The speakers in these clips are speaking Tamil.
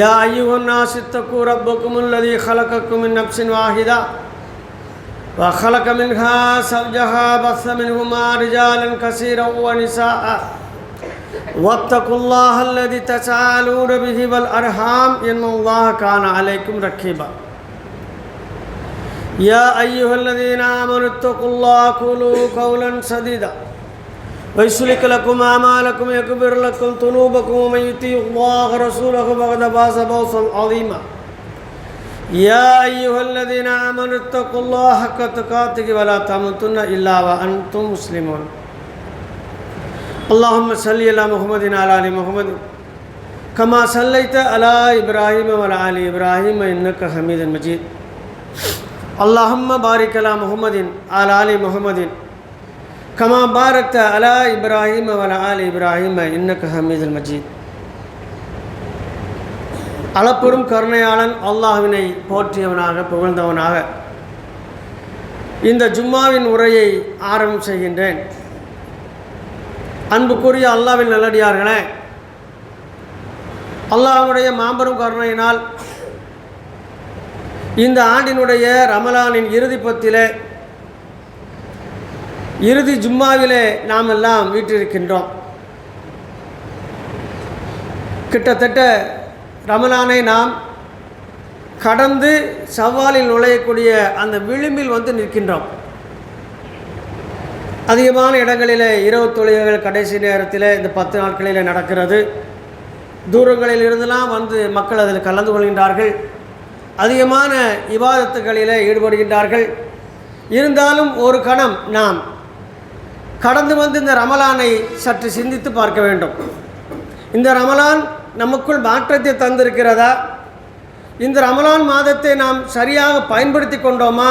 يا أيها الناس اتقوا ربكم الذي خلقكم من نفس واحدة وخلق منها زوجها بث منهما رجالا كثيرا ونساء واتقوا الله الذي تساءلون به والأرحام إن الله كان عليكم رقيبا يا أيها الذين آمنوا اتقوا الله قولوا قولا سديدا. ويسلك لكم أعمالكم يكبر لكم ذنوبكم ومن يطيع الله ورسوله فقد فاز فوزا عظيما. يا أيها الذين آمنوا اتقوا الله حق تقاته ولا تموتن إلا وأنتم مسلمون. اللهم صل على محمد وعلى آل محمد. كما صليت على إبراهيم وعلى آل إبراهيم إنك حميد مجيد. اللهم بارك على محمد وعلى آل محمد. கமா பாரத் அலா இப்ராஹிம் அவல ஆல் இப்ராஹிம் இன்னக்கு ஹமீதுல் மஜீத் அளப்பெரும் கருணையாளன் அல்லாஹுவினை போற்றியவனாக புகழ்ந்தவனாக இந்த ஜும்மாவின் உரையை ஆரம்பம் செய்கின்றேன். அன்புக்குரிய அல்லாவின் நல்லடியார்களே அல்லாஹுடைய மாபெரும் கருணையினால் இந்த ஆண்டினுடைய ரமலானின் இறுதி பத்திலே இறுதி ஜும்மாவிலே நாம் எல்லாம் வீட்டிருக்கின்றோம் கிட்டத்தட்ட ரமலானை நாம் கடந்து சவாலில் நுழையக்கூடிய அந்த விளிம்பில் வந்து நிற்கின்றோம். அதிகமான இடங்களில் இரவு தொழில்கள் கடைசி நேரத்தில் இந்த பத்து நாட்களில் நடக்கிறது. தூரங்களில் இருந்தெல்லாம் வந்து மக்கள் அதில் கலந்து கொள்கின்றார்கள். அதிகமான இவாதத்துகளில் ஈடுபடுகின்றார்கள். இருந்தாலும் ஒரு கணம் நாம் கடந்து வந்து இந்த ரமலானை சற்று சிந்தித்து பார்க்க வேண்டும். இந்த ரமலான் நமக்குள் மாற்றத்தை தந்திருக்கிறதா? இந்த ரமலான் மாதத்தை நாம் சரியாக பயன்படுத்தி கொண்டோமா?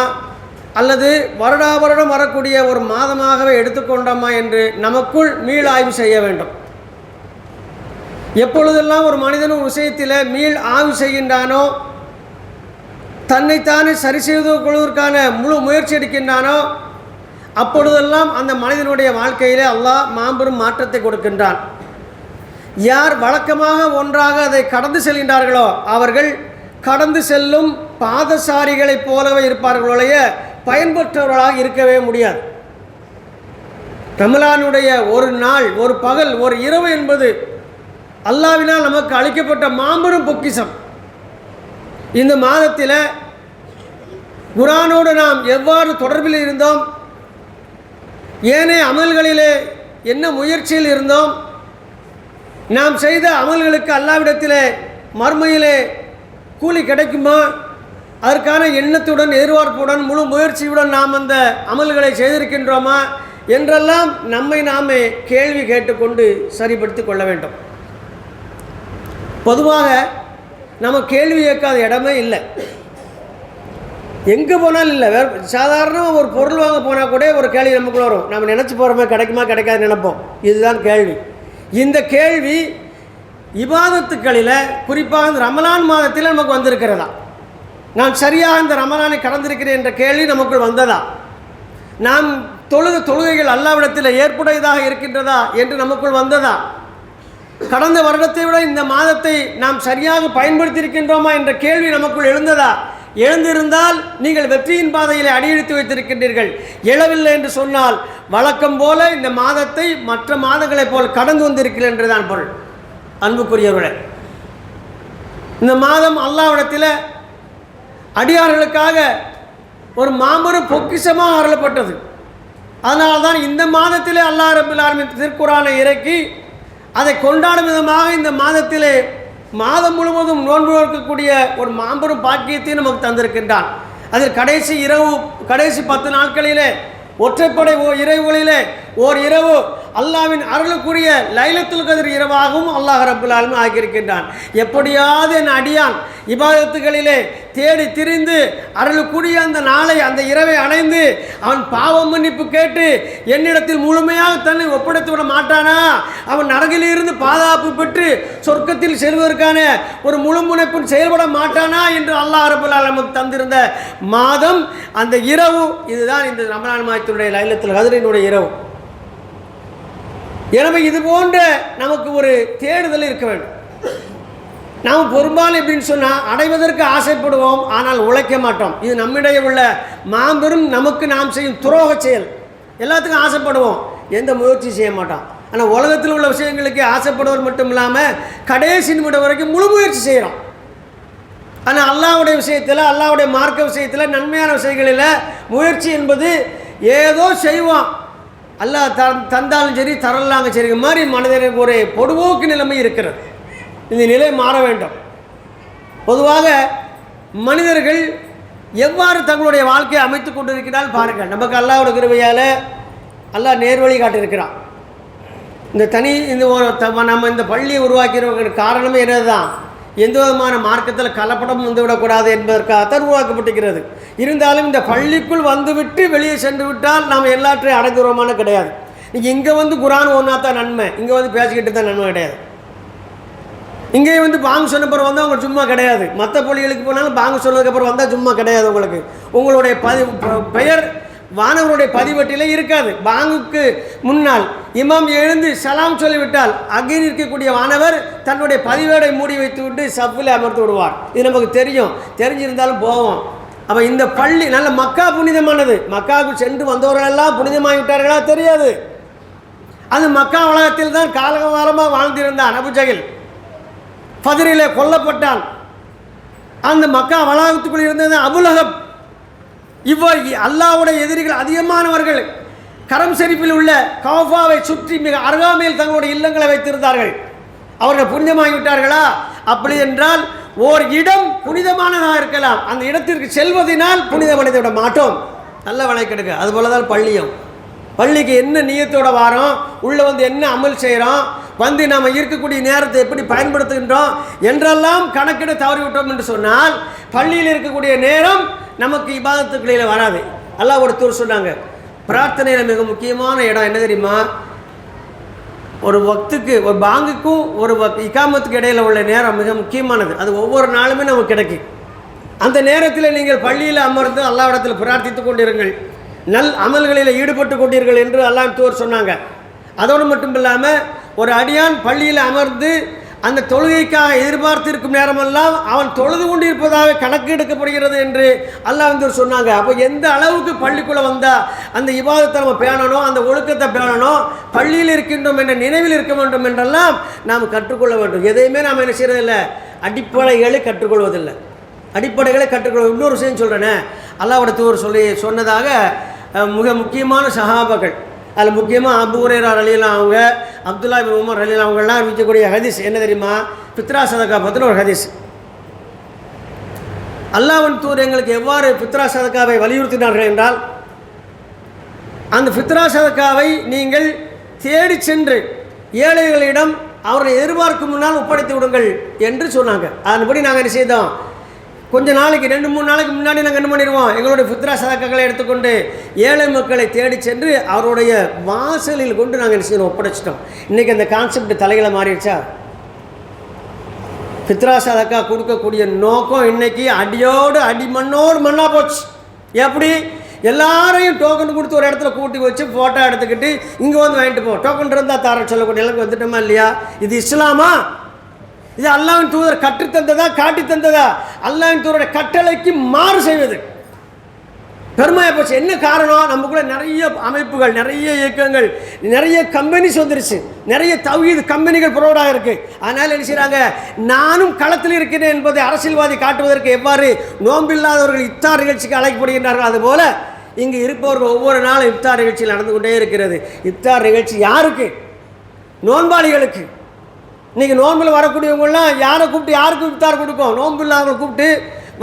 அல்லது வருடா வருடம் வரக்கூடிய ஒரு மாதமாகவே எடுத்துக்கொண்டோமா என்று நமக்குள் மீள் ஆய்வு செய்ய வேண்டும். எப்பொழுதெல்லாம் ஒரு மனிதனும் விஷயத்தில் மீள் ஆய்வு செய்கின்றானோ தன்னைத்தானே சரி செய்து கொள்வதற்கான முழு முயற்சி எடுக்கின்றானோ அப்பொழுதெல்லாம் அந்த மனிதனுடைய வாழ்க்கையிலே அல்லாஹ் மாபெரும் மாற்றத்தை கொடுக்கின்றான். யார் வழக்கமாக ஒன்றாக அதை கடந்து செல்கின்றார்களோ அவர்கள் கடந்து செல்லும் பாதசாரிகளைப் போலவே இருப்பார்களோடைய பயன்பெற்றவர்களாக இருக்கவே முடியாது. ரமலானுடைய ஒரு நாள் ஒரு பகல் ஒரு இரவு என்பது அல்லாவினால் நமக்கு அளிக்கப்பட்ட மாபெரும் பொக்கிஷம். இந்த மாதத்தில் குரானோடு நாம் எவ்வாறு தொடர்பில் இருந்தோம்? ஏனைய அமல்களிலே என்ன முயற்சியில் இருந்தோம்? நாம் செய்த அமல்களுக்கு அல்லாவிடத்திலே மர்மையிலே கூலி கிடைக்குமா? அதற்கான எண்ணத்துடன் எதிர்பார்ப்புடன் முழு முயற்சியுடன் நாம் அந்த அமல்களை செய்திருக்கின்றோமா? என்றெல்லாம் நம்மை நாமே கேள்வி கேட்டுக்கொண்டு சரிப்படுத்தி கொள்ள வேண்டும். பொதுவாக நம்ம கேள்வி கேட்காத இடமே இல்லை. எங்கே போனாலும் இல்லை. வேறு சாதாரணமாக ஒரு பொருள் வாங்க போனால் கூட ஒரு கேள்வி நமக்குள்ள வரும். நம்ம நினச்சி போகிறோமே கிடைக்குமா கிடைக்காது நினைப்போம். இதுதான் கேள்வி. இந்த கேள்வி இபாதத்துக்களில் குறிப்பாக இந்த ரமலான் மாதத்தில் நமக்கு வந்திருக்கிறதா? நான் சரியாக இந்த ரமலானை கடந்திருக்கிறேன் என்ற கேள்வி நமக்குள் வந்ததா? நாம் தொழுத தொழுகைகள் அல்லாவிடத்தில் ஏற்புடையதாக இருக்கின்றதா என்று நமக்குள் வந்ததா? கடந்த வருடத்தை விட இந்த மாதத்தை நாம் சரியாக பயன்படுத்தி இருக்கின்றோமா என்ற கேள்வி நமக்குள் எழுந்ததா? எழுந்திருந்தால் நீங்கள் வெற்றியின் பாதையில் அடியெடுத்து வைத்திருக்கின்றீர்கள். எழவில்லை என்று சொன்னால் வழக்கம் போல இந்த மாதத்தை மற்ற மாதங்களைப் போல் கடந்து வந்திருக்கிறேன் என்றுதான் பொருள். அன்புக்குரியவர்களே இந்த மாதம் அல்லாவிடத்தில் அடியார்களுக்காக ஒரு மாபெரும் பொக்கிஷமாக அருளப்பட்டது. அதனால் தான் இந்த மாதத்திலே அல்லாஹ் ரபுல் திருக்குறானை இறக்கி அதை கொண்டாடும் விதமாக இந்த மாதத்திலே மாதம் முழுவதும் நோன்பு இருக்கக்கூடிய ஒரு மாபெரும் பாக்கியத்தையும் நமக்கு தந்திருக்கின்றான். அதில் கடைசி இரவு கடைசி பத்து நாட்களிலே ஒற்றைப்படை ஓ இரவுகளிலே ஓர் இரவு அல்லாவின் அருளுக்குரிய லைலத்துல் கதிர் இரவாகவும் அல்லாஹ் ரபுல் ஆலமின் ஆக்கியிருக்கின்றான். எப்படியாவது என் அடியான் இபாதத்துகளிலே தேடி திரிந்து அருளுக்குரிய அந்த நாளை அந்த இரவை அடைந்து அவன் பாவம் மன்னிப்பு கேட்டு என்னிடத்தில் முழுமையாக தன்னை ஒப்படைத்து விட மாட்டானா? அவன் நரகிலிருந்து பாதுகாப்பு பெற்று சொர்க்கத்தில் செல்வதற்கான ஒரு முழு செயல்பட மாட்டானா என்று அல்லாஹ் ரபுல் ஆலமுக்கு தந்திருந்த மாதம் அந்த இரவு இதுதான் இந்த ரமலான் மாதத்தினுடைய லைலத்தில் கதிரினுடைய இரவு. எனவே இது போன்ற நமக்கு ஒரு தேடுதல் இருக்க வேண்டும். நாம் பெரும்பாலும் எப்படின்னு சொன்னால் அடைவதற்கு ஆசைப்படுவோம் ஆனால் உழைக்க மாட்டோம். இது நம்மிடையே உள்ள மாபெரும் நமக்கு நாம் செய்யும் துரோக செயல். எல்லாத்துக்கும் ஆசைப்படுவோம். எந்த முயற்சி செய்ய மாட்டோம். ஆனால் உலகத்தில் உள்ள விஷயங்களுக்கு ஆசைப்படுவது மட்டும் இல்லாமல் கடைசி நிமிடம் வரைக்கும் முழு முயற்சி செய்கிறோம் ஆனால் அல்லாவுடைய விஷயத்தில் அல்லாவுடைய மார்க்க விஷயத்தில் நன்மையான விஷயங்களில் முயற்சி என்பது ஏதோ செய்வோம். அல்லாஹ் த தந்தாலும் சரி தரலாங்க சரி மாதிரி மனிதனுக்கு ஒரு பொடுபோக்கு நிலைமை இருக்கிறது. இந்த நிலை மாற வேண்டும். பொதுவாக மனிதர்கள் எவ்வாறு தங்களுடைய வாழ்க்கையை அமைத்து கொண்டிருக்கிறால் பாருங்கள். நமக்கு அல்லாவோட கிருபையால் அல்லாஹ் நேர்வழி காட்டியிருக்கிறான். இந்த தனி இந்த நம்ம இந்த பள்ளியை உருவாக்கிறவங்க காரணமே என்னது தான் எந்த விதமான மார்க்கத்தில் கலப்படம் வந்துவிடக்கூடாது என்பதற்காகத்தான் உருவாக்கப்பட்டிருக்கிறது. இருந்தாலும் இந்த பள்ளிக்குள் வந்துவிட்டு வெளியே சென்று விட்டால் நாம் எல்லாற்றையும் அடைந்துருவோமான கிடையாது. நீங்கள் இங்கே வந்து குரான் ஒன்றா தான் நன்மை. இங்கே வந்து பேசிக்கிட்டு தான் நன்மை கிடையாது. இங்கே வந்து பாங்கு சொன்ன பிறகு வந்தால் உங்களுக்கு சும்மா கிடையாது. மற்ற பள்ளிகளுக்கு போனாலும் பாங்கு சொன்னதுக்கப்புறம் வந்தால் சும்மா கிடையாது உங்களுக்கு. உங்களுடைய பதி பெயர் வானவருடைய பதிவட்டியில் இருக்காது. பாங்குக்கு முன்னால் இமாம் எழுந்து சலாம் சொல்லிவிட்டால் அங்கே இருக்கக்கூடிய வானவர் தன்னுடைய பதிவேடை மூடி வைத்து விட்டு சப்பில் அமர்த்து விடுவார். இது நமக்கு தெரியும். தெரிஞ்சிருந்தாலும் போவோம். அப்போ இந்த பள்ளி நல்ல மக்கா புனிதமானது. மக்காவுக்கு சென்று வந்தவர்களெல்லாம் புனிதமாகிவிட்டார்களா தெரியாது. அது மக்கா உலகத்தில் தான் காலகாலமாக வாழ்ந்திருந்தான் அபுஜகில் பதிரிலே கொல்லப்பட்டான். அந்த மக்கா வளாகத்துக்குள் இருந்தது அபுலகம் இவ்வாறு அல்லாவுடைய எதிரிகள் அதிகமானவர்கள் கரம் செரிப்பில் உள்ள கௌஃபாவை சுற்றி மிக அருகாமையில் தங்களுடைய இல்லங்களை வைத்திருந்தார்கள். அவர்கள் புனிதமாகிவிட்டார்களா அப்படி என்றால் ஓர் இடம் புனிதமானதாக இருக்கலாம். அந்த இடத்திற்கு செல்வதனால் புனிதமடைந்து விட மாட்டோம். நல்ல வழக்கெடுக்க அதுபோல தான் பள்ளியும். பள்ளிக்கு என்ன நியத்தோட வாரோம்? உள்ளே வந்து என்ன அமல் செய்கிறோம் வந்து நாம் இருக்கக்கூடிய நேரத்தை எப்படி பயன்படுத்துகின்றோம்? என்றெல்லாம் கணக்கிட தவறிவிட்டோம் என்று சொன்னால் பள்ளியில் இருக்கக்கூடிய நேரம் நமக்கு இபாதத்துக்களில் வராது. அல்லாஹ் ஒருத்தர் சொன்னாங்க பிரார்த்தனையில் மிக முக்கியமான இடம் என்ன தெரியுமா? ஒரு வக்துக்கு ஒரு பாங்குக்கும் ஒரு இக்காமத்துக்கு இடையில் உள்ள நேரம் மிக முக்கியமானது. அது ஒவ்வொரு நாளுமே நமக்கு கிடைக்கும். அந்த நேரத்தில் நீங்கள் பள்ளியில் அமர்ந்து அல்லாவிடத்தில் பிரார்த்தித்து கொண்டிருங்கள். நல் அமல்களில் ஈடுபட்டு கொண்டீர்கள் என்று அல்லாஹ் தூர் சொன்னாங்க. அதோடு மட்டும் இல்லாமல் ஒரு அடியான் பள்ளியில் அமர்ந்து அந்த தொழுகைக்காக எதிர்பார்த்திருக்கும் நேரமெல்லாம் அவன் தொழுது கொண்டிருப்பதாக கணக்கு எடுக்கப்படுகிறது என்று அல்லாஹ் வந்து சொன்னாங்க. அப்போ எந்த அளவுக்கு பள்ளிக்குள்ளே வந்தால் அந்த இபாதத்தை நம்ம பேணணும் அந்த ஒழுக்கத்தை பேணணும் பள்ளியில் இருக்கின்றோம் என்ற நினைவில் இருக்க வேண்டும் என்றெல்லாம் நாம் கற்றுக்கொள்ள வேண்டும். எதையுமே நாம் என்ன செய்யறதில்லை? அடிப்படைகளை கற்றுக்கொள்வதில்லை. அடிப்படைகளை கற்றுக்கொள்ள இன்னொரு விஷயம் சொல்கிறேன்னே அல்லாவோட தூர் சொல்லி சொன்னதாக மிக முக்கியமான சஹாபாக்கள். அதில் முக்கியமாக அபூரேரா அலிலாம் அவங்க அப்துல்லா பின் உமர் அலிலாம் அவங்கெல்லாம் அறிவிக்கக்கூடிய ஹதீஸ் என்ன தெரியுமா? பித்ரா சதக்கா பற்றின ஒரு ஹதீஸ். அல்லாஹ்வின் தூர் எங்களுக்கு எவ்வாறு பித்ரா சதக்காவை வலியுறுத்தினார்கள் என்றால் அந்த பித்ரா சதக்காவை நீங்கள் தேடி சென்று ஏழைகளிடம் அவரை எதிர்பார்க்கும் முன்னால் ஒப்படைத்து விடுங்கள் என்று சொன்னாங்க. அதன்படி நாங்கள் என்ன செய்தோம்? கொஞ்சம் நாளைக்கு ரெண்டு மூணு நாளைக்கு முன்னாடி நாங்கள் என்ன பண்ணிடுவோம் எங்களுடைய ஃபித்ரா சதக்கங்களை எடுத்துக்கொண்டு ஏழை மக்களை தேடி சென்று அவருடைய வாசலில் கொண்டு நாங்கள் என்ன செய்யணும்? ஒப்படைச்சிட்டோம். இன்றைக்கி அந்த கான்செப்ட் தலைகளை மாறிடுச்சா? பித்ரா சதக்கா கொடுக்கக்கூடிய நோக்கம் இன்னைக்கு அடியோடு அடி மண்ணோடு மண்ணாக போச்சு. எப்படி? எல்லாரையும் டோக்கன் கொடுத்து ஒரு இடத்துல கூட்டி வச்சு ஃபோட்டோ எடுத்துக்கிட்டு இங்கே வந்து வாங்கிட்டு போவோம் டோக்கன் இருந்தால் தர சொல்லக்கூடிய நிலைக்கு வந்துட்டோமா இல்லையா? இது இஸ்லாமா? இது அல்லாவின் தூதர் கற்றுத்தந்ததா காட்டி தந்ததா? தூதருடைய கட்டளைக்கு மாறு செய்வது. பெருமையாக போச்சு. என்ன காரணம்? நம்ம கூட நிறைய அமைப்புகள் நிறைய இயக்கங்கள் நிறைய கம்பெனிஸ் வந்துருச்சு. நிறைய தௌஹீத் கம்பெனிகள் புரோடாக இருக்கு அதனால என்ன செய்கிறாங்க நானும் களத்தில் இருக்கிறேன் என்பதை அரசியல்வாதி காட்டுவதற்கு எவ்வாறு நோம்பில்லாதவர்கள் இஃப்தார் நிகழ்ச்சிக்கு அழைக்கப்படுகின்றார்கள் அதுபோல இங்கே இருப்பவர்கள் ஒவ்வொரு நாளும் இப்தார் நிகழ்ச்சியில் நடந்து கொண்டே இருக்கிறது. இப்தார் நிகழ்ச்சி யாருக்கு? நோன்பாளிகளுக்கு. இன்றைக்கி நோம்பில் வரக்கூடியவங்களாம் யாரை கூப்பிட்டு யாருக்கு இஃப்தார் கொடுக்கும்? நோன்பு இல்லாமல் கூப்பிட்டு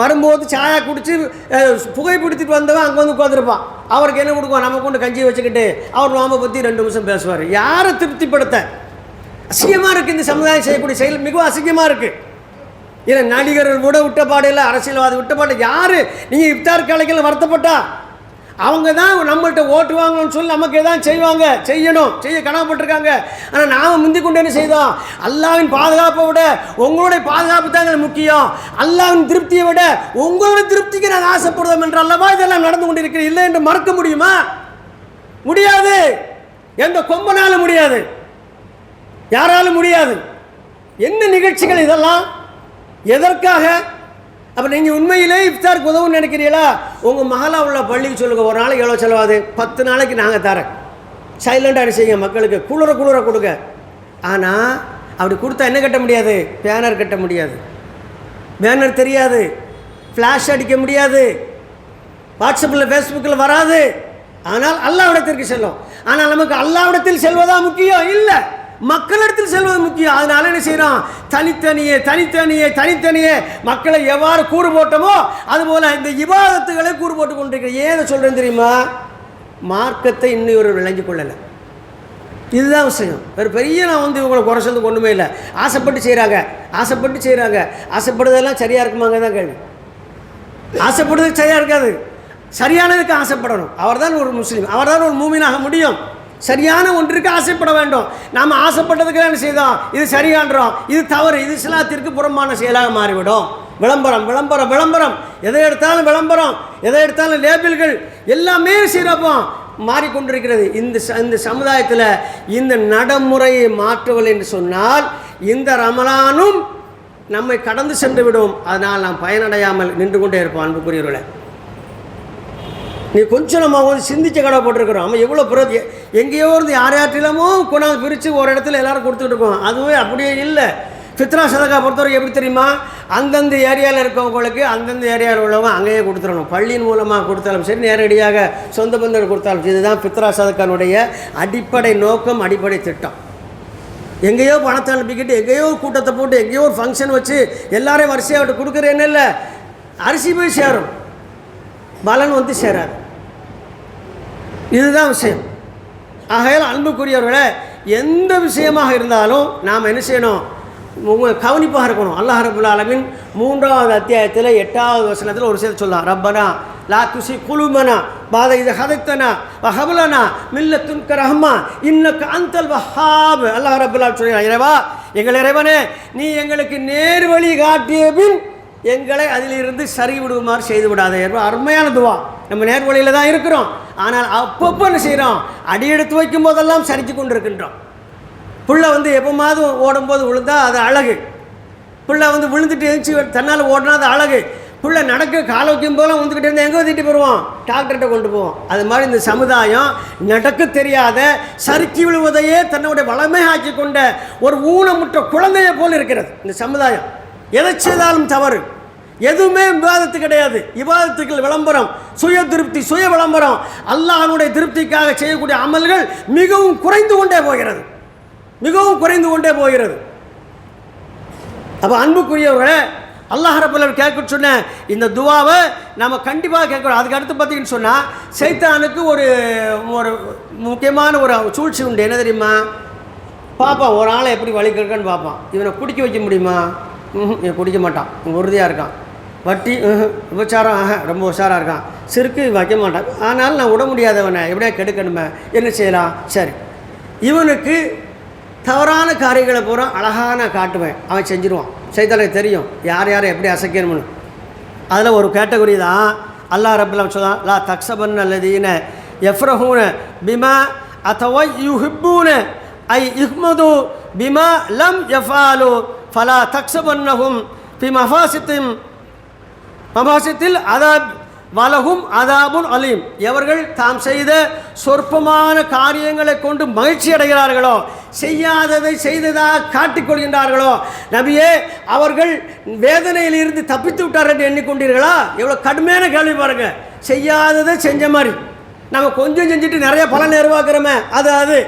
வரும்போது சாயா குடித்து புகை புகைப்பிடிச்சிட்டு வந்தவன் அங்கே வந்து உட்காந்துருப்பான் அவருக்கு என்ன கொடுக்கும்? நம்ம கொண்டு கஞ்சி வச்சுக்கிட்டு அவர் நோம்பை பற்றி ரெண்டு நிமிஷம் பேசுவார். யாரை திருப்திப்படுத்த? அசிங்கமாக இருக்குது இந்த சமுதாயம் செய்யக்கூடிய செயல். மிகவும் அசிங்கமாக இருக்குது இல்லை நடிகர்கள் விட விட்டப்பாடு இல்லை அரசியல்வாதி விட்டப்பாடு யார்? நீங்கள் இஃப்தார் கலைகள் வருத்தப்பட்டா? அவங்க தான் நம்மள்ட்ட ஓட்டு வாங்கணும்னு சொல்லி நமக்கு எதாவது செய்வாங்க? செய்யணும். செய்ய கனவுப்பட்டிருக்காங்க ஆனால் நாம் முந்தி கொண்டு என்ன செய்தோம் அல்லாவின் பாதுகாப்பை விட உங்களுடைய பாதுகாப்பு தாங்க முக்கியம். அல்லாவின் திருப்தியை விட உங்களுடைய திருப்திக்கு நாங்கள் ஆசைப்படுவோம் என்று அல்லவா இதெல்லாம் நடந்து கொண்டிருக்கிறேன் இல்லை என்று மறக்க முடியுமா? முடியாது. எந்த கொம்பனாலும் முடியாது. யாராலும் முடியாது. என்ன நிகழ்ச்சிகள் இதெல்லாம்? எதற்காக? அப்போ நீங்கள் உண்மையிலே இஃப்தாருக்கு உதவும் நினைக்கிறீங்களா? உங்கள் மகளா உள்ள பள்ளிக்கு சொல்லுங்கள் ஒரு நாளைக்கு எவ்வளோ செலவாது பத்து நாளைக்கு நாங்கள் தரேன். சைலண்டாக செய்யுங்க மக்களுக்கு குளிர குளிர கொடுங்க. ஆனால் அப்படி கொடுத்தா என்ன கட்ட முடியாது? பேனர் கட்ட முடியாது. பேனர் தெரியாது. ஃப்ளாஷ் அடிக்க முடியாது. வாட்ஸ்அப்பில் ஃபேஸ்புக்கில் வராது. ஆனால் அல்லாவிடத்திற்கு செல்லும். ஆனால் நமக்கு அல்லாவிடத்தில் செல்வதா முக்கியம்? இல்லை. மக்களிடத்தில் செல்வது முக்கியம். அதனால என்ன செய்யறோம் தனித்தனியே தனித்தனியே தனித்தனியே மக்களை எவ்வாறு கூறு போட்டோமோ அதுபோல இந்த விவாதத்துகளை கூறு போட்டு கொண்டிருக்கிறேன் ஏன் சொல்கிறேன் தெரியுமா? மார்க்கத்தை இன்னும் ஒரு விளங்கி கொள்ளலை. இதுதான் விஷயம். வேறு பெரிய நான் வந்து இவங்களை குறை சொல்றது ஒன்றுமே இல்லை. ஆசைப்பட்டு செய்கிறாங்க ஆசைப்பட்டு செய்கிறாங்க ஆசைப்படுறதெல்லாம் சரியாக இருக்குமாங்க தான் கேள்வி. ஆசைப்படுறது சரியாக இருக்காது. சரியானதுக்கு ஆசைப்படணும். அவர்தான் ஒரு முஸ்லீம். அவர்தான் ஒரு மூமினாக முடியும். சரியான ஒன்றிற்கு ஆசைப்பட வேண்டும். நாம் ஆசைப்பட்டதுக்கு என்ன செய்தோம் இது சரியான்றோம். இது தவறு. இது சிலாத்திற்கு புறம்பான செயலாக மாறிவிடும். விளம்பரம் விளம்பரம் விளம்பரம். எதை எடுத்தாலும் விளம்பரம். எதை எடுத்தாலும் லேபிள்கள். எல்லாமே சீரப்போம் மாறிக்கொண்டிருக்கிறது. இந்த ச- இந்த சமுதாயத்தில் இந்த நடைமுறையை மாற்றுவல் என்று சொன்னால் இந்த ரமலானும் நம்மை கடந்து சென்று விடும் அதனால் நாம் பயனடையாமல் நின்று கொண்டே இருப்போம் அன்புக்குரியவர்களை. நீ கொஞ்சம் நம்ம வந்து சிந்திச்ச கடை போட்டிருக்கிறோம். நம்ம எவ்வளோ பிறகு எங்கேயோ இருந்து யார் யார்ட்டிலமோ கொண்டாந்து பிரித்து ஒரு இடத்துல எல்லோரும் கொடுத்துட்டு இருக்கோம். அதுவே அப்படியே இல்லை. ஃபித்ரா சதகா பொறுத்தவரைக்கும் எப்படி தெரியுமா? அந்தந்த ஏரியாவில் இருக்கவங்களுக்கு அந்தந்த ஏரியாவில் உள்ளவங்க அங்கேயே கொடுத்துடணும். பள்ளியின் மூலமாக கொடுத்தாலும் சரி நேரடியாக சொந்த பந்தங்கள் கொடுத்தாலும் சரி. இதுதான் ஃபித்ரா சதகானுடைய அடிப்படை நோக்கம் அடிப்படை திட்டம். எங்கேயோ பணத்தை அனுப்பிக்கிட்டு எங்கேயோ கூட்டத்தை போட்டு எங்கேயோ ஒரு ஃபங்க்ஷன் வச்சு எல்லாரையும் வரிசையாக விட்டு கொடுக்குறேன்னு இல்லை. அரிசி போய் சேரும். பலன் வந்து சேராது. இதுதான் விஷயம். ஆகையால் அன்புக்குரியவர்களை எந்த விஷயமாக இருந்தாலும் நாம் என்ன செய்யணும்? கவனிப்பாக இருக்கணும். அல்லாஹ் ரபுல் ஆலமின் மூன்றாவது அத்தியாயத்தில் எட்டாவது வசனத்தில் ஒரு விஷயத்தை சொல்லலாம் ரப்பனா லா துசி குழுமனா பாத இது ஹதைத்தனா வஹபலனா மில்ல துன்க ரஹ்மா இன்னக்கு அந்தல் வஹாப். அல்லாஹ் ரபுல்லா சொல்கிறான் இறைவா எங்கள் இறைவனே நீ எங்களுக்கு நேர்வழி காட்டிய பின் எங்களை அதிலிருந்து சரி விடுமாறு செய்து விடாதே என்பது அருமையான துவா. நம்ம நேர்வழியில் தான் இருக்கிறோம். ஆனால் அப்பப்போ என்ன செய்கிறோம் அடி எடுத்து வைக்கும் போதெல்லாம் சரிச்சு கொண்டு இருக்கின்றோம் புள்ள வந்து எப்போமாவது ஓடும்போது விழுந்தா அது அழகு. புள்ள வந்து விழுந்துட்டு எழுந்துச்சு தன்னால் ஓடினா அது அழகு. புள்ள நடக்க கால வைக்கும் போதெல்லாம் வந்துக்கிட்டு இருந்தால் எங்கே வந்துட்டு போடுவோம் டாக்டர்கிட்ட கொண்டு போவோம். அது மாதிரி இந்த சமுதாயம் நடக்க தெரியாத சறுக்கி விழுவதையே தன்னுடைய வளமை ஆக்கி கொண்ட ஒரு ஊனமுற்ற குழந்தையை போல் இருக்கிறது இந்த சமுதாயம். எதை செய்தாலும் தவறு. எதுவுமே விவாதத்து கிடையாது. விவாதத்துக்கள் விளம்பரம் சுய திருப்தி சுய விளம்பரம். அல்லாஹனுடைய திருப்திக்காக செய்யக்கூடிய அமல்கள் மிகவும் குறைந்து கொண்டே போகிறது. மிகவும் குறைந்து கொண்டே போகிறது. அப்போ அன்புக்குரியவர்களே அல்லாஹ் ரபுல்லர் கேட்க சொன்ன இந்த துவாவை நம்ம கண்டிப்பாக கேட்கணும் அதுக்கு அடுத்து பார்த்தீங்கன்னு சொன்னால் சைத்தானுக்கு ஒரு ஒரு முக்கியமான ஒரு சூழ்ச்சி உண்டு. என்ன தெரியுமா? பார்ப்பான் ஒரு ஆளை எப்படி வழி கேட்கன்னு பார்ப்பான் இவனை குடிக்க வைக்க முடியுமா? குடிக்க மாட்டான். உறுதியாக இருக்கான். வட்டி ம்ஹும். விபச்சாரம் ஆஹா, ரொம்ப உஷாராக இருக்கான். சிறுக்கு வைக்க மாட்டான். ஆனாலும் நான் விட முடியாதவனை எப்படியா கெடுக்கணுமே? என்ன செய்யலாம்? சரி. இவனுக்கு தவறான காரியங்களை பூரா அழகாக நான் காட்டுவேன். அவன் செஞ்சிருவான். செய்தாலே தெரியும். யார் யாரை எப்படி அசைக்கணும்னு. அதில் ஒரு கேட்டகரி தான் அல்லாஹ் ரப்பில் சொல்லான் லா தக்ஸபன் அல்லதீன எஃப்ரஹூன பிமா அத்தவா யுஹிப்பூன ஐ இஹ்மது பிமா லம் எஃபாலு ஃபலா தக்ஸபன்னஹும் பி மஃபாசித்தின் மபாசத்தில் அதாப் வலகும் அதாபுன் அலீம். எவர்கள் தாம் செய்த சொற்பமான காரியங்களை கொண்டு மகிழ்ச்சி அடைகிறார்களோ செய்யாததை செய்ததாக காட்டிக்கொள்கின்றார்களோ நபியே அவர்கள் வேதனையில் இருந்து தப்பித்து விட்டார் என்று எண்ணிக்கொண்டீர்களா? எவ்வளோ கடுமையான கேள்வி பாருங்க. செய்யாததை செஞ்ச மாதிரி. நம்ம கொஞ்சம் செஞ்சுட்டு நிறைய பலன் எருவாக்குறோமே அது அது.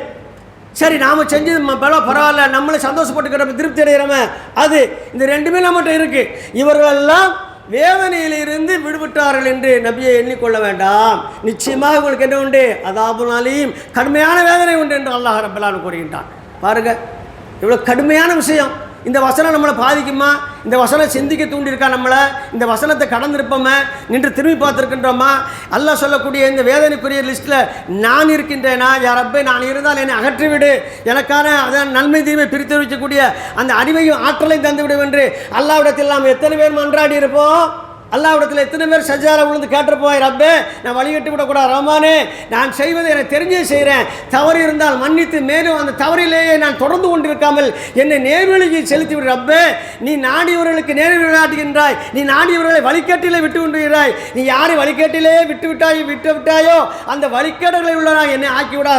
சரி நாம் செஞ்சது ம- பரவாயில்ல நம்மளை சந்தோஷப்பட்டுக்கிறோம் திருப்தி அடைகிறோமே அது. இந்த ரெண்டுமே நம்மகிட்ட இருக்குது இவர்களெல்லாம் வேதனையிலிருந்து விடுபட்டார்கள் என்று நபியை எண்ணிக்கொள்ள வேண்டாம். நிச்சயமாக உங்களுக்கு என்ன உண்டு? அதாபுனாலையும் கடுமையான வேதனை உண்டு என்று அல்லாஹ் ரப்பலான்னு கூறுகின்றான். பாருங்க இவ்வளோ கடுமையான விஷயம். இந்த வசனம் நம்மளை பாதிக்குமா? இந்த வசனம் சிந்திக்க தூண்டியிருக்கா நம்மளை? இந்த வசனத்தை கடந்திருப்போமே? நின்று திரும்பி பார்த்துருக்கின்றோமா? அல்லா சொல்லக்கூடிய இந்த வேதனைக்குரிய லிஸ்ட்டில் நான் இருக்கின்றேனா? யார் அப்பே நான் இருந்தால் என்னை அகற்றிவிடு. எனக்கான அதன் நன்மை தீமை பிரித்து வைக்கக்கூடிய அந்த அறிவையும் ஆற்றலையும் தந்துவிடுவென்று என்று அல்லாவிடத்தில் நாம் எத்தனை பேர் மன்றாடி இருப்போம்? அல்லாவிடத்தில் எத்தனை பேர் சஜார விழுந்து கேட்டிருப்போய் ரப்பே நான் வழிகட்டு விடக்கூடாது ரமானே நான் செய்வதை எனக்கு தெரிஞ்சே செய்கிறேன் தவறு இருந்தால் மன்னித்து மேலும் அந்த தவறிலேயே நான் தொடர்ந்து கொண்டிருக்காமல் என்னை நேர்வழியை செலுத்தி விடு ரப்பே. நீ நாடியவர்களுக்கு நேர்வழி நாட்டுகின்றாய் நீ நாடியவர்களை வழிகட்டிலே விட்டு கொண்டுகிறாய் நீ யாரை வழிகட்டிலே விட்டு விட்டாய் விட்டு விட்டாயோ அந்த வழிகேடுகளை நான் என்னை ஆக்கி விடா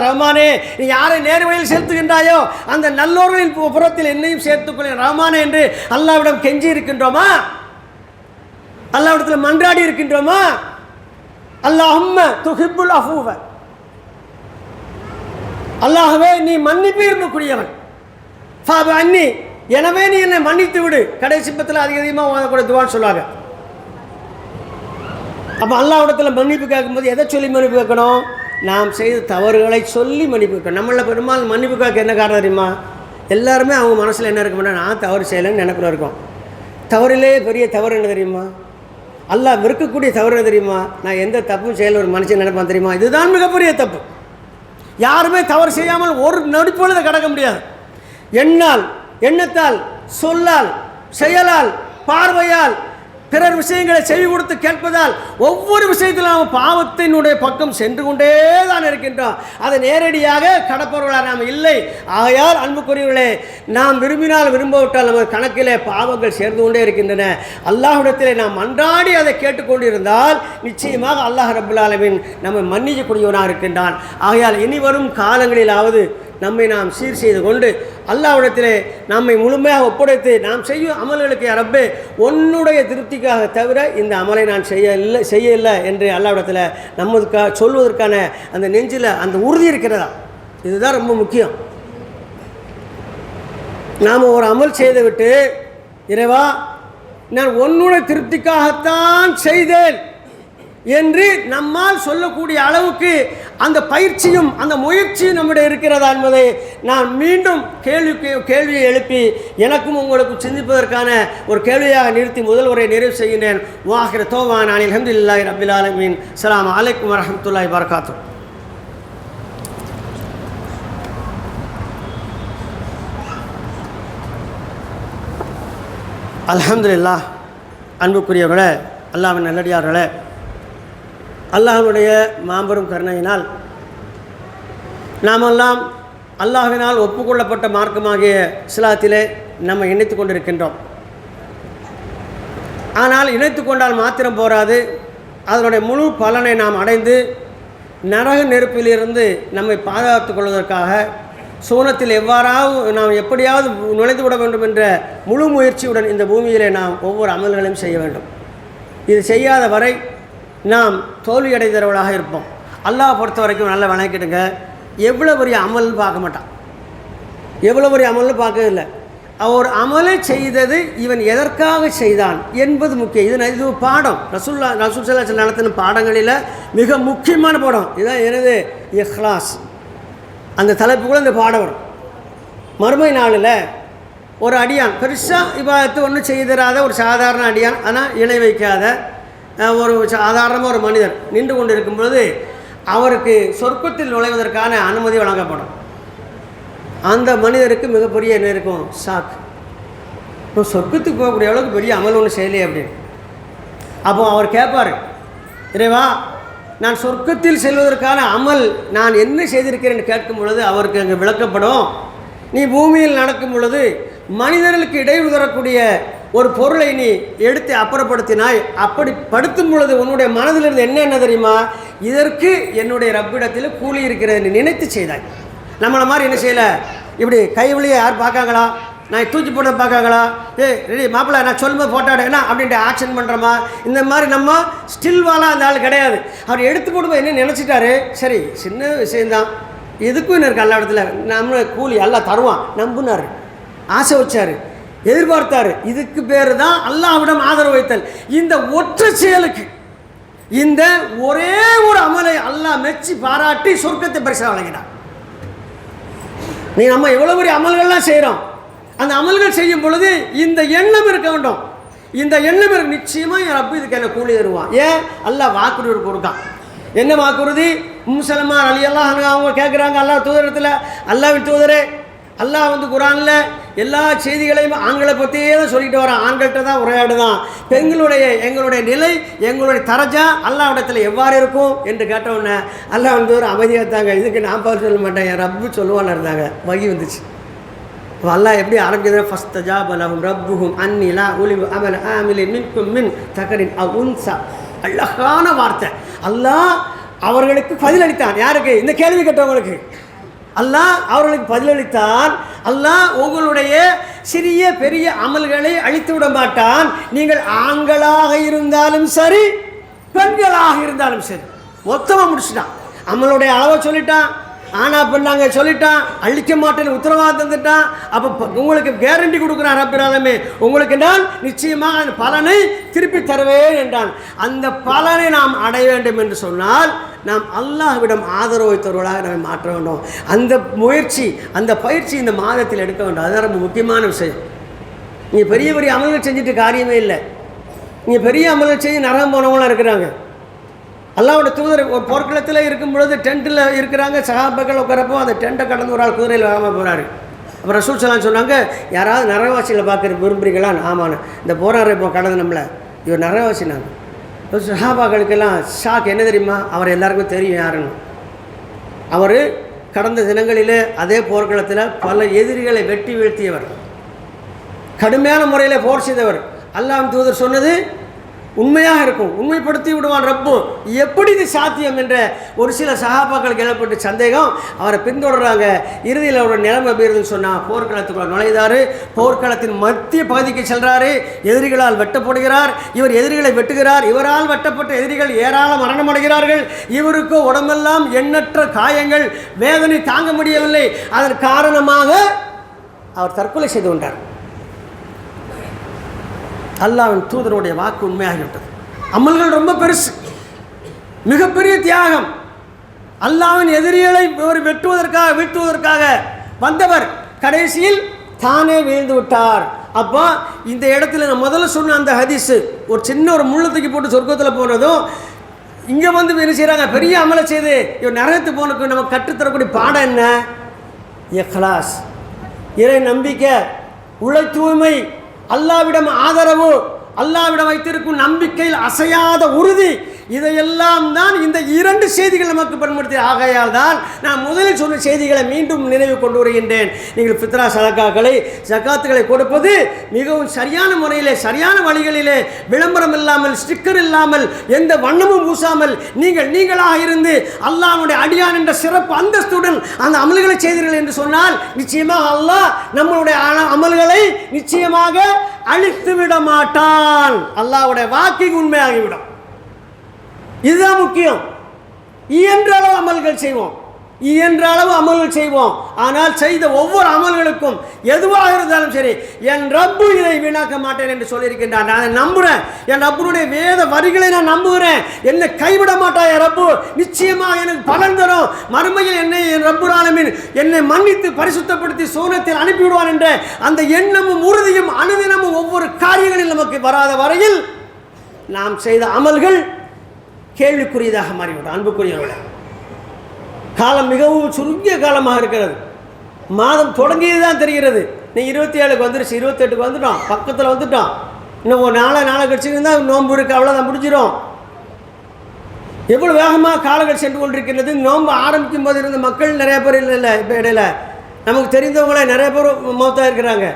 நீ யாரை நேர்வழியில் செலுத்துகின்றாயோ அந்த நல்லோர்களின் புறத்தில் என்னையும் சேர்த்துக்கொள்ள ரமானே என்று அல்லாவிடம் கெஞ்சி இருக்கின்றோமா அல்லாவிடத்தில் மன்றாடி இருக்கின்றோமா? அல்லாஹம்ம துஹிப்புல் அஃபூவ. அல்லாஹவே நீ மன்னிப்பு இருக்கக்கூடியவன் ஃபாபு அன்னி எனவே நீ என்னை மன்னித்து விடு. கடைசி பத்தில் அதிக அதிகமாக ஓதக்கூடிய துவான்னு சொல்லுவாங்க. அப்போ அல்லாவிடத்தில் மன்னிப்பு கேட்கும்போது எதை சொல்லி மன்னிப்பு கேட்கணும்? நாம் செய்த தவறுகளை சொல்லி மன்னிப்பு கேட்கணும். நம்மள பெரும்பாலும் மன்னிப்பு கேட்க என்ன காரணம் தெரியுமா? எல்லாருமே அவங்க மனசில் என்ன இருக்க மாட்டா நான் தவறு செய்யலைன்னு நினைப்புல இருக்கும். தவறிலே பெரிய தவறு என்ன தெரியுமா? அல்லாஹ் வெறுக்கக்கூடிய தவறு என்ன தெரியுமா? நான் எந்த தப்பும் செயல் ஒரு மனுஷன் நினைப்பான் தெரியுமா? இதுதான் மிகப்பெரிய தப்பு. யாருமே தவறு செய்யாமல் ஒரு நொடிப்பொழுது கடக்க முடியாது. எண்ணால் எண்ணத்தால் சொல்லால் செயலால் பார்வையால் பிறர் விஷயங்களை செவி கொடுத்து கேட்பதால் ஒவ்வொரு விஷயத்திலும் நாம் பாவத்தினுடைய பக்கம் சென்று கொண்டே தான் இருக்கின்றோம். அதை நேரடியாக கடப்பவர்களாக நாம் இல்லை. ஆகையால் அன்புக்குரியவர்களே நாம் விரும்பினால் விரும்பவிட்டால் நமது கணக்கிலே பாவங்கள் சேர்ந்து கொண்டே இருக்கின்றன. அல்லாஹிடத்திலே நாம் அன்றாடி அதை கேட்டுக்கொண்டிருந்தால் நிச்சயமாக அல்லாஹ் ரபுல்லாலமின் நம்மை மன்னிக்கக்கூடியவனாக இருக்கின்றான். ஆகையால் இனி வரும் காலங்களிலாவது நம்மை நாம் சீர் செய்து கொண்டு அல்லாவிடத்திலே நம்மை முழுமையாக ஒப்படைத்து நாம் செய்யும் அமல்களுக்கு ரப்பே உன்னுடைய திருப்திக்காக தவிர இந்த அமலை நான் செய்ய இல்லை செய்ய இல்லை என்று அல்லாவிடத்தில் நம்மதுக்காக சொல்வதற்கான அந்த நெஞ்சில் அந்த உறுதி இருக்கிறதா? இதுதான் ரொம்ப முக்கியம். நாம் ஒரு அமல் செய்துவிட்டு இறைவா நான் உன்னுடைய திருப்திக்காகத்தான் செய்தேன். என்று நம்மால் சொல்லக்கூடிய அளவுக்கு அந்த பயிற்சியும் அந்த முயற்சியும் நம்மிடம் இருக்கிறதா என்பதை நான் மீண்டும் கேள்விக்கு கேள்வியை எழுப்பி எனக்கும் உங்களுக்கும் சிந்திப்பதற்கான ஒரு கேள்வியாக நிறுத்தி முதல் உரை நிறைவு செய்கின்றேன். வாகிற தோவான் அனில். அஹமதுல்லாஹி ரபில் ஆலமீன். சலாம் அலைக்கும் வரமத்துல்லாய் வரகாத்து அலமதுல்லா அன்புக்குரியவர்களே அல்லாஹ்வின் நல்லடியார்களே அல்லாஹனுடைய மாபெரும் கருணையினால் நாமெல்லாம் அல்லாஹினால் ஒப்புக்கொள்ளப்பட்ட மார்க்கமாகிய இஸ்லாத்திலே நம்ம இணைத்து கொண்டிருக்கின்றோம். ஆனால் இணைத்து கொண்டால் மாத்திரம் போராது. அதனுடைய முழு பலனை நாம் அடைந்து நரக நெருப்பிலிருந்து நம்மை பாதுகாத்துக் கொள்வதற்காக சூனத்தில் எவ்வாறாவது நாம் எப்படியாவது நுழைந்து விட வேண்டும் என்ற முழு முயற்சியுடன் இந்த பூமியிலே நாம் ஒவ்வொரு அமல்களையும் செய்ய வேண்டும். இது செய்யாத வரை நாம் தோல்வியடைந்தவர்களாக இருப்போம். அல்லாஹ் பொறுத்த வரைக்கும் நல்லா வணக்கிடுங்க எவ்வளோ பெரிய அமல்னு பார்க்க மாட்டான். எவ்வளோ பெரிய அமலுன்னு பார்க்கறது இல்லை. அவர் அமலை செய்தது இவன் எதற்காக செய்தான் என்பது முக்கியம். இது இது பாடம். ரசூல்லா ரசூல் சல்லா நடத்தின பாடங்களில் மிக முக்கியமான பாடம். இதுதான் எனது இஹ்லாஸ். அந்த தலைப்புக்குள்ள இந்த பாடம் வரும். மறுமை நாளில் ஒரு அடியான் பெருசாக இப்போ ஒன்றும் செய்து தராத ஒரு சாதாரண அடியான் ஆனால் இணை வைக்காத ஒரு சாதாரணமாக ஒரு மனிதர் நின்று கொண்டு இருக்கும்பொழுது அவருக்கு சொர்க்கத்தில் நுழைவதற்கான அனுமதி வழங்கப்படும். அந்த மனிதருக்கு மிகப்பெரிய என்ன இருக்கும்? ஷாக். இப்போ சொர்க்கத்துக்கு போகக்கூடிய அளவுக்கு பெரிய அமல் ஒன்று செய்யலையே அப்படின்னு. அப்போ அவர் கேட்பார் இறைவா நான் சொர்க்கத்தில் செல்வதற்கான அமல் நான் என்ன செய்திருக்கிறேன் கேட்கும் பொழுது அவருக்கு அங்கே விளக்கப்படும் நீ பூமியில் நடக்கும் பொழுது மனிதர்களுக்கு இடைவு தரக்கூடிய ஒரு பொருளை நீ எடுத்து அப்புறப்படுத்தினாய் அப்படி படுத்தும் பொழுது உன்னுடைய மனதிலிருந்து என்ன என்ன தெரியுமா? இதற்கு என்னுடைய ரப்பிடத்தில் கூலி இருக்கிறது நினைத்து செய்தாய். நம்மளை மாதிரி என்ன செய்யலை? இப்படி கை வழியை யார் பார்க்காங்களா? நான் தூக்கி போட பார்க்காங்களா? ஏ ரெடி மாப்பிள்ள நான் சொல்லும்போது ஃபோட்டோ எடுக்கணும் அப்படின்ட்டு ஆக்ஷன் பண்ணுறோமா இந்த மாதிரி நம்ம ஸ்டில் வாழா அந்த ஆள் கிடையாது. அவர் எடுத்து போடும்போது என்ன நினச்சிட்டாரு? சரி சின்ன விஷயந்தான் எதுக்கும் என்ன இருக்குது எல்லா இடத்துல நம்ம கூலி எல்லாம் தருவான். நம்புனார். ஆசை வச்சார். எதிர்பார்த்தாரு. இதுக்கு பேர் தான் அல்லாவிடம் ஆதரவு வைத்தல். இந்த ஒற்றை செயலுக்கு இந்த ஒரே ஒரு அமலை அல்லாஹ் மெச்சி பாராட்டி சொர்க்கத்தை பரிசாக வழங்கினார் நீ நம்ம எவ்வளோ பெரிய அமல்கள்லாம் செய்கிறோம் அந்த அமல்கள் செய்யும் பொழுது இந்த எண்ணம் இருக்க வேண்டும். இந்த எண்ணம் இருக்கு. நிச்சயமாக என் ரப்பு இதுக்கு என்ன கூலி தருவான். ஏன்? அல்லாஹ் வாக்குறுதி கொடுக்கான் என்ன வாக்குறுதி? முசலமான் அலி அல்லாஹ் அவங்க கேட்குறாங்க அல்லாஹ் தூதரத்தில் அல்லாஹ்வின் தூதரே அல்லாஹ் வந்து குரானில் எல்லா செய்திகளையும் ஆண்களை பற்றியே தான் சொல்லிட்டு வரான். ஆண்கள்கிட்ட தான் உரையாடுதான். பெண்களுடைய எங்களுடைய நிலை எங்களுடைய தரஜா அல்லாவிடத்தில் எவ்வாறு இருக்கும் என்று கேட்டவுடனே அல்லாஹ் வந்து ஒரு அமைதியாக தாங்க இதுக்கு நான் பார்த்து சொல்ல மாட்டேன். என் ரப்பு சொல்லுவான்னு இருந்தாங்க. வகி வந்துச்சு. அல்லா அல்லாஹ் எப்படி ஆரம்பிக்கிறது ஃபஸ்ட் ஜாப் அலஹும் ரப்புஹும் அன்னிலா ஒளிவு அமல ஆமிலி மின்கும் மின் தகரின் அ உன்சா. அழகான வார்த்தை. அல்லாஹ் அவர்களுக்கு பதிலளித்தான் யாருக்கு? இந்த கேள்வி கேட்டவங்களுக்கு. அல்லாஹ் அவர்களுக்கு பதிலளித்தான். அல்லாஹ் உங்களுடைய சிறிய பெரிய அமல்களை அழித்து விட மாட்டான். நீங்கள் ஆண்களாக இருந்தாலும் சரி பெண்களாக இருந்தாலும் சரி. மொத்தமாக முடிச்சுட்டான். அமலுடைய அளவை சொல்லிட்டான். ஆனா நாங்கள் சொல்லிட்டான் அழிக்க மாட்டேன்னு உத்தரவாதம் தந்துட்டான் அப்போ உங்களுக்கு கேரண்டி கொடுக்குறான் ரப்பிராலமே உங்களுக்கு நான் நிச்சயமாக அந்த பலனை திருப்பி தருவேன் என்றான். அந்த பலனை நாம் அடைய வேண்டும் என்று சொன்னால் நாம் அல்லாஹ்விடம் ஆதரவு வைத்தவர்களாக நாம் மாற்ற வேண்டும். அந்த முயற்சி அந்த பயிற்சி இந்த மாதத்தில் எடுக்க வேண்டும். அதுதான் ரொம்ப முக்கியமான விஷயம். நீங்கள் பெரிய பெரிய அமல்கள் செஞ்சுட்டு காரியமே இல்லை. நீங்கள் பெரிய அமல்கள் செஞ்சு நரகம் போனவங்களாம் இருக்கிறாங்க. அல்லாவோட தூதர் ஒரு போர்க்களத்தில் இருக்கும் பொழுது டென்ட்டில் இருக்கிறாங்க சகாபக்கள் உட்காரப்போ அந்த டென்ட்டை கடந்து ஒரு ஆள் குதிரையில் வராமல் போகிறாரு அப்போ ரசூல் சலாம் சொன்னாங்க யாராவது நரவாசியில் பார்க்குற விரும்புறீங்களா? ஆமான்னு இந்த போராறு இப்போ கடந்து நம்மளை. இவர் நரகவாசினாங்க சஹாபாக்களுக்கெல்லாம் ஷாக். என்ன தெரியுமா? அவர் எல்லாருக்கும் தெரியும் யாருன்னு. அவர் கடந்த தினங்களிலே அதே போர்க்களத்தில் பல எதிரிகளை வெட்டி வீழ்த்தியவர். கடுமையான முறையில் போர் செய்தவர். அல்லாம் தூதர் சொன்னது உண்மையாக இருக்கும். உண்மைப்படுத்தி விடுவான் ரப்பும் எப்படி இது சாத்தியம் என்ற ஒரு சில சகாபாக்களுக்கு எழப்பட்ட சந்தேகம். அவரை பின்தொடர்றாங்க. இறுதியில் அவரோட நிலைமை எப்படி சொன்னால் போர்க்களத்துக்குள்ள நுழைந்தாரு. போர்க்களத்தின் மத்திய பகுதிக்கு செல்றாரு. எதிரிகளால் வெட்டப்படுகிறார். இவர் எதிரிகளை வெட்டுகிறார். இவரால் வெட்டப்பட்ட எதிரிகள் ஏராளம் மரணமடைகிறார்கள் இவருக்கு உடம்பெல்லாம் எண்ணற்ற காயங்கள். வேதனை தாங்க முடியவில்லை. அதன் காரணமாக அவர் தற்கொலை செய்து கொண்டார். அல்லாவின் தூதருடைய வாக்கு உண்மையாகிவிட்டது. அமல்கள் ரொம்ப பெருசு. மிகப்பெரிய தியாகம். அல்லாவின் எதிரிகளை ஒரு வெட்டுவதற்காக வீழ்த்துவதற்காக வந்தவர் கடைசியில் தானே வீழ்ந்து விட்டார். அப்போ இந்த இடத்துல நான் முதல்ல சொன்ன அந்த ஹதீஸு ஒரு சின்ன ஒரு முள்ளு தூக்கி போட்டு சொர்க்கத்தில் போனதும் இங்கே வந்து என்ன செய்கிறாங்க பெரிய அமலை செய்து இவர் நரகத்து போனதுக்கு நம்ம கற்றுத்தரக்கூடிய பாடம் என்ன? எ கிளாஸ் இறை நம்பிக்கை உழைத்தூய்மை தூய்மை அல்லாவிடம் ஆதரவு அல்லாவிடம் வைத்திருக்கும் நம்பிக்கையில் அசையாத உறுதி இதையெல்லாம் தான் இந்த இரண்டு செய்திகள் நமக்கு பயன்படுத்தி ஆகையால் தான் நான் முதலில் சொன்ன செய்திகளை மீண்டும் நினைவு கொண்டு வருகின்றேன். நீங்கள் பித்ரா சதக்காக்களை ஜக்காத்துகளை கொடுப்பது மிகவும் சரியான முறையிலே சரியான வழிகளிலே விளம்பரம் இல்லாமல் ஸ்டிக்கர் இல்லாமல் எந்த வண்ணமும் பூசாமல் நீங்கள் நீங்களாக இருந்து அல்லாஹ்வுடைய அடியான் என்ற சிறப்பு அந்தஸ்துடன் அந்த அமல்களை செய்தீர்கள் என்று சொன்னால் நிச்சயமாக அல்லாஹ் நம்மளுடைய அமல்களை நிச்சயமாக அழித்து விட மாட்டான். அல்லாவுடைய வாக்கிங் உண்மையாகிவிடும். இதுதான் முக்கியம். இயன்ற அளவு அமல்கள் செய்வோம். இயன்ற அளவு அமல்கள் செய்வோம். ஆனால் செய்த ஒவ்வொரு அமல்களுக்கும் எதுவாக இருந்தாலும் சரி என் ரப்பு இதை வீணாக்க மாட்டேன் என்று சொல்லியிருக்கின்றான். நான் அதை நம்புகிறேன் என் ரப்புனுடைய வேத வரிகளை நான் நம்புகிறேன். என்னை கைவிட மாட்டான் என் ரப்பு. நிச்சயமாக எனக்கு பலன் தரும். மறுமையில் என்னை என் ரப்பு ஆலமீன் என்னை மன்னித்து பரிசுத்தப்படுத்தி சோனத்தில் அனுப்பிவிடுவான் என்ற அந்த எண்ணமும் உறுதியும் அனுதினமும் ஒவ்வொரு காரியங்களில் நமக்கு வராத வரையில் நாம் செய்த அமல்கள் கேள்விக்குரியதாக மாறிவிடும் அன்புக்குரியவர்களே. காலம் மிகவும் சுருங்கிய காலமாக இருக்கிறது. மாதம் தொடங்கியது தான் தெரிகிறது. நீ இருபத்தி ஏழுக்கு வந்துருச்சு இருபத்தெட்டுக்கு வந்துட்டோம் பக்கத்தில் வந்துட்டோம் இன்னும் ஒரு நாளை நாளை கழிச்சுருந்தா நோன்பு இருக்குது அவ்வளோதான் முடிஞ்சிடும் எவ்வளோ வேகமாக காலங்கள் சென்று கொண்டிருக்கின்றது. நோன்பு ஆரம்பிக்கும் போது இருந்த மக்கள் நிறைய பேர் இல்லை இல்லை இப்போ இடையில. நமக்கு தெரிந்தவங்களே நிறைய பேர் மௌத்தாக இருக்கிறாங்க.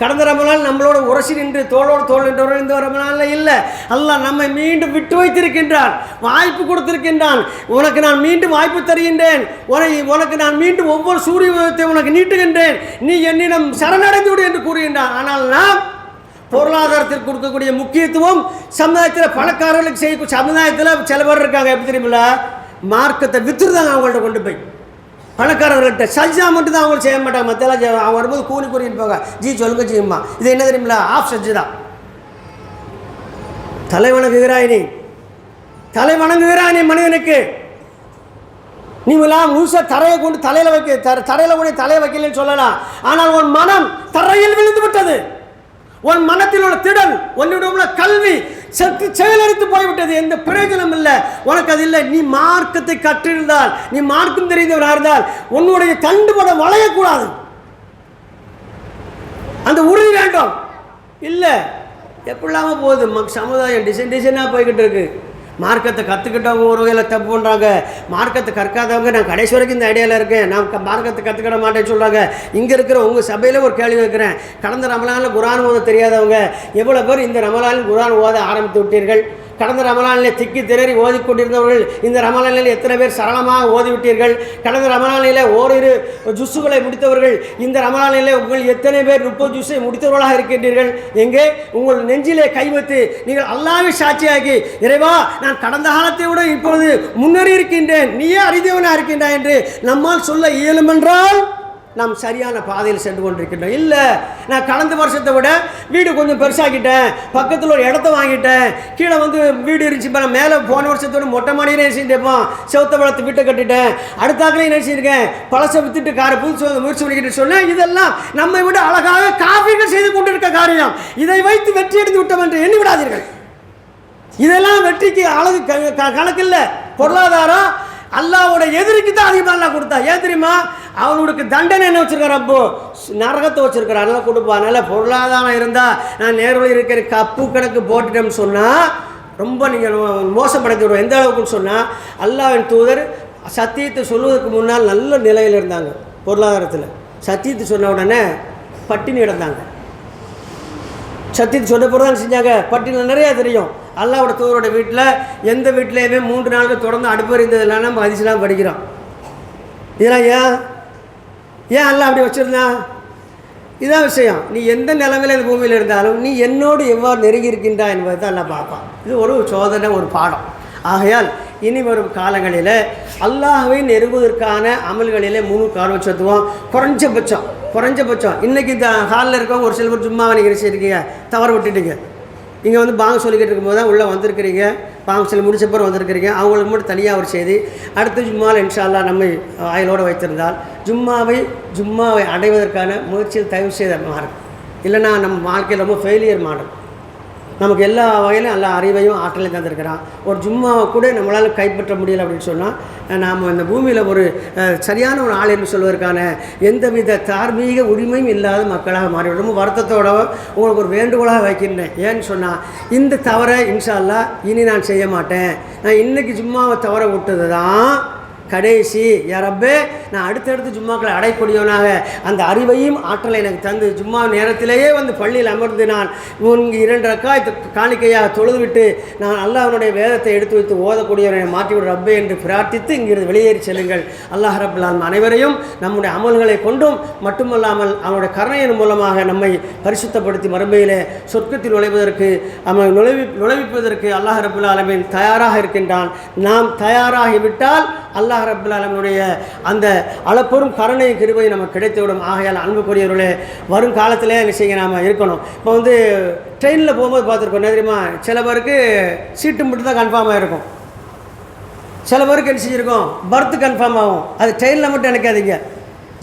கடந்த ரமலான் நம்மளோட உரசி நின்று தோளோடு தோல் நின்றவர்கள் இந்த ரமலானில் இல்லை. அல்லாஹ் நம்மை மீண்டும் விட்டு வைத்திருக்கின்றான் வாய்ப்பு கொடுத்திருக்கின்றான். உனக்கு நான் மீண்டும் வாய்ப்பு தருகின்றேன். உனை உனக்கு நான் மீண்டும் ஒவ்வொரு சூரிய உதயத்தை உனக்கு நீட்டுகின்றேன். நீ என்னிடம் சரணடைந்து விடு என்று கூறுகின்றான் ஆனால் நாம் பொருளாதாரத்திற்கு கொடுக்கக்கூடிய முக்கியத்துவம் சமுதாயத்தில் பணக்காரர்களுக்கு செய்யக்கூடிய சமுதாயத்தில் சில பேர் இருக்காங்க. எப்படி தெரியுமில்ல? மார்க்கத்தை வித்துருதாங்க அவங்கள்ட்ட கொண்டு போய் பணக்காரர்கள்ட்ட சஜ்ஜா மட்டும் தான் அவங்களுக்கு செய்ய மாட்டாங்க. மற்றெல்லாம் செய்வாங்க அவங்க வரும்போது கூலி கூறிட்டு போங்க. ஜி சொல்லுங்க ஜிம்மா. இது என்ன தெரியுமில்ல? ஆஃப் சஜ்ஜு தான். தலை வணங்குகிறாய் நீ தலை வணங்குகிறாய் நீ மனிதனுக்கு நீ எல்லாம் முழுசா தரையை கொண்டு தலையில் வைக்க தர தரையில் கொண்டு தலையை வைக்கலன்னு சொல்லலாம். ஆனால் உன் மனம் தரையில் விழுந்து விட்டது. உன் மனத்தில் உள்ள திடல் உன்னிடம் உள்ள கல்வி செத்து செயலறுத்து போய்விட்டது. எந்த பிரயோஜனம் இல்லை. உனக்கு அது இல்லை. நீ மார்க்கத்தை கற்றிருந்தால் நீ மார்க்கம் தெரிந்தவராக இருந்தால் உன்னுடைய தண்டுபட வளையக்கூடாது. அந்த உறுதி வேண்டும். இல்லை எப்படிலாம போகுது? மக் சமுதாயம் டிசைன் டிசைனாக போய்கிட்டு இருக்கு. மார்க்கத்தை கற்றுக்கிட்டவங்க ஒரு வகையில் தப்பு பண்ணுறாங்க மார்க்கத்தை கற்காதவங்க நான் கடைசி வரைக்கும் இந்த ஐடியாவில் இருக்கேன். நான் மார்க்கத்தை கற்றுக்கிட மாட்டேன்னு சொல்கிறாங்க இங்கே இருக்கிற உங்கள் சபையில் ஒரு கேள்வி வைக்கிறேன். கடந்த ரமலானில் குரான் ஓத தெரியாதவங்க எவ்வளோ பேர் இந்த ரமலானில் குரான் ஓத ஆரம்பித்து விட்டீர்கள்? கடந்த ரமலானிலே திக்கி திணறி ஓதிக்கொண்டிருந்தவர்கள் இந்த ரமலானில் எத்தனை பேர் சரளமாக ஓதிவிட்டீர்கள்? கடந்த ரமலானிலே ஓரிரு ஜுஸ்ஸுகளை முடித்தவர்கள் இந்த ரமலானிலே உங்கள் எத்தனை பேர் முப்பது ஜுஸ்ஸை முடித்தவர்களாக இருக்கின்றீர்கள்? எங்கே? உங்கள் நெஞ்சிலே கை வைத்து நீங்கள் அல்லாவே சாட்சியாகி இறைவா நான் கடந்த காலத்தை விட இப்பொழுது முன்னேறி இருக்கின்றேன். நீயே அறிந்தவனாக இருக்கின்றாய் என்று நம்மால் சொல்ல இயலுமென்றால் நாம் சரியான பாதையில் சென்று கொண்டிருக்கின்றோம். இல்லை நான் கடந்த வருஷத்தை விட வீடு கொஞ்சம் பெருசாக்கிட்டேன். பக்கத்தில் ஒரு இடத்த வாங்கிட்டேன். கீழே வந்து வீடு இருந்துச்சு இப்போ மேலே போன வருஷத்தோட மொட்டை மாடியே நினைச்சிருப்போம் செவத்த வளர்த்து வீட்டை கட்டிட்டேன். அடுத்தாக்களையும் நினைச்சிருக்கேன் பழசை வித்துட்டு காரை புதுசு வாங்க முயற்சி பண்ணிக்கிட்டு சொன்னேன். இதெல்லாம் நம்மை விட அழகாக காஃபிகள் செய்து கொண்டிருக்க காரியம். இதை வைத்து வெற்றி எடுத்து விட்டோம் என்று எண்ணி விடாதீர்கள். இதெல்லாம் வெற்றிக்கு அழகு க- இல்லை பொருளாதாரம் அல்லாவோட எதிரிக்கு தான் அதிகமாக அல்லா கொடுத்தா. ஏன் தெரியுமா? அவனுக்கு தண்டனை என்ன வச்சுருக்கார் அப்போ நரகத்தை வச்சிருக்காரு. அதெல்லாம் கொடுப்பா. அதனால பொருளாதாரம் இருந்தால் நான் நேர்வழி இருக்கிற கப்பு கணக்கு போட்டுட்டேன்னு சொன்னால் ரொம்ப நீங்கள் மோசப்படுத்தி விடுவோம் எந்த அளவுக்குன்னு சொன்னால் அல்லாவின் தூதர் சத்தியத்தை சொல்வதற்கு முன்னால் நல்ல நிலையில் இருந்தாங்க. பொருளாதாரத்தில். சத்தியத்தை சொன்ன உடனே பட்டினி கிடந்தாங்க சத்தியத்தை சொன்ன பிறகு தான் செஞ்சாங்க பட்டியல் நிறையா தெரியும். அல்லாவோட தூரோட வீட்டில் எந்த வீட்லேயுமே மூன்று நாளுக்கு தொடர்ந்து அடுப்பு இருந்ததுலாம் நம்ம அதிசலாம் படிக்கிறோம். இதெல்லாம் ஏன்? ஏன் அல்ல அப்படி வச்சுருந்தான் இதான் விஷயம். நீ எந்த நிலமையில இந்த பூமியில் இருந்தாலும் நீ என்னோடு எவ்வாறு நெருங்கி இருக்கின்றா என்பதை தான் எல்லாம் பார்ப்பான். இது ஒரு சோதனை ஒரு பாடம். ஆகையால் இனி வரும் காலங்களில் அல்லாஹ்வை நெருங்குவதற்கான அமல்களிலே முழு காரணம் செலுத்துவோம். குறைஞ்சபட்சம் குறைஞ்சபட்சம். இன்றைக்கி இந்த ஹாலில் இருக்கவங்க ஒரு சில பேர் சும்மா நீங்கள் நினைச்சிருக்கீங்க தவற விட்டுட்டீங்க. இங்கே வந்து பாங்க சொல்லிக்கிட்டு இருக்கும்போது தான் உள்ளே வந்திருக்கிறீங்க. பாங்க சொல்லி முடிச்ச பிறகு வந்திருக்கிறீங்க. அவங்களுக்கு மட்டும் தனியாக ஒரு செய்தி. அடுத்து ஜும்மாவில் இன்ஷால்லா நம்ம நம்மை வைத்திருந்தால் ஜும்மாவை ஜும்மாவை அடைவதற்கான முயற்சியில் தயவு செய்த மாறும். இல்லைன்னா நம்ம வாழ்க்கையில் ரொம்ப ஃபெயிலியர் மாடல் நமக்கு எல்லா வகையிலும் எல்லா அறிவையும் ஆற்றலையும் தந்திருக்கிறான். ஒரு ஜும்மாவை கூட நம்மளால் கைப்பற்ற முடியல அப்படின்னு சொன்னால் நாம் இந்த பூமியில் ஒரு சரியான ஒரு ஆள் என்று சொல்வதற்கான எந்தவித தார்மீக உரிமையும் இல்லாத மக்களாக மாறிவிடும். ரொம்ப வருத்தத்தோட உங்களுக்கு ஒரு வேண்டுகோளாக வைக்கின்றேன். ஏன்னு சொன்னால் இந்த தவறை இன்ஷால்லா இனி நான் செய்ய மாட்டேன். நான் இன்னைக்கு ஜும்மாவை தவற விட்டது தான் கடைசி யாரப்பே நான் அடுத்தடுத்து ஜும்மாக்களை அடைக்கூடியவனாக அந்த அறிவையும் ஆற்றலை எனக்கு தந்து ஜும்மா நேரத்திலேயே வந்து பள்ளியில் அமர்ந்து நான் இங்கு இரண்டு ரக்காய் காணிக்கையாக தொழுதுவிட்டு நான் அல்லாஹ்வுடைய வேதத்தை எடுத்து வைத்து ஓதக்கூடியவனை மாற்றிவிடும் ரப்பே என்று பிரார்த்தித்து இங்கிருந்து வெளியேறி செல்லுங்கள். அல்லாஹ் ரபுல்லாம் அனைவரையும் நம்முடைய அமல்களை கொண்டும் மட்டுமல்லாமல் அவனுடைய கருணையின் மூலமாக நம்மை பரிசுத்தப்படுத்தி மறுமையிலே சொர்க்கத்தில் நுழைவதற்கு அவன் நுழைவி நுழைவிப்பதற்கு அல்லாஹ் ரபுல் அலமின் தயாராக இருக்கின்றான். நாம் தயாராகிவிட்டால் அல்லாஹ் ரபுல் ஆலமீனுடைய அந்த அளப்பெரும் கருணை கிருபை நமக்கு கிடைத்துவிடும். ஆகையால் அன்புக்குரியவர்களே வரும் காலத்திலே விஷயங்க நாம் இருக்கணும். இப்போ வந்து ட்ரெயினில் போகும்போது பார்த்துருக்கோம் என்ன தெரியுமா? சில பேருக்கு சீட்டு மட்டும் தான் கன்ஃபார்மாக இருக்கும் சில பேருக்கு என்ன செஞ்சுருக்கோம்? பர்த் கன்ஃபார்ம் ஆகும். அது ட்ரெயினில் மட்டும் நினைக்காதீங்க.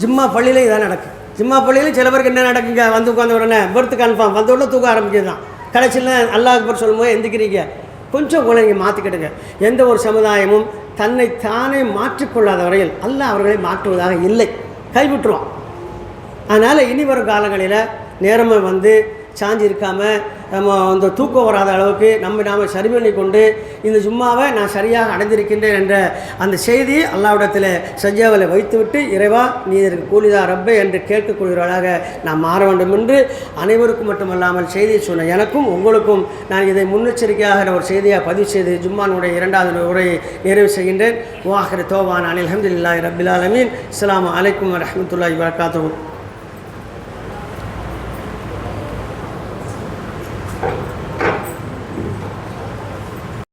ஜிம்மா பள்ளியிலையும் இதான் நடக்கும் ஜிம்மா பள்ளியிலும் சில பேருக்கு என்ன நடக்குங்க? வந்து உட்காந்த உடனே பர்த் கன்ஃபார்ம் வந்த உடனே தூக்க ஆரம்பிக்கிறது தான். கடைசியில் அல்லாஹ் அக்பர் சொல்லும்போது எந்திக்கிறீங்க. கொஞ்சம் கூட நீங்கள் மாற்றிக்கிடுங்க எந்த ஒரு சமுதாயமும் தன்னை தானே மாற்றிக்கொள்ளாத வரையில் அல்ல அவர்களை மாற்றுவதாக இல்லை. கைவிட்டுருவான் அதனால் இனி வரும் காலங்களில் நேரமாக வந்து சாஞ்சி இருக்காமல் நம்ம அந்த தூக்கம் வராத அளவுக்கு நம்ம நாம் சரி பண்ணி கொண்டு இந்த ஜும்மாவை நான் சரியாக அடைந்திருக்கின்றேன் என்ற அந்த செய்தியை அல்லாவிடத்தில் சஜ்ஜாவில் வைத்துவிட்டு இறைவா நீ இதற்கு கூலிதா ரப்பே என்று கேட்கக்கூடியவர்களாக நாம் மாற வேண்டும் என்று அனைவருக்கும் மட்டுமல்லாமல் செய்தியை சொன்ன எனக்கும் உங்களுக்கும் நான் இதை முன்னெச்சரிக்கையாக ஒரு செய்தியாக பதிவு செய்து ஜும்மானுடைய இரண்டாவது உரையை நிறைவு செய்கின்றேன். வாஹர் தோவான் அனில் அஹமதுல்லாஹி ரபில் ஆலமீன். அஸ்ஸலாமு அலைக்கும் வரஹ்மத்துல்லாஹி வரகாத்தூர்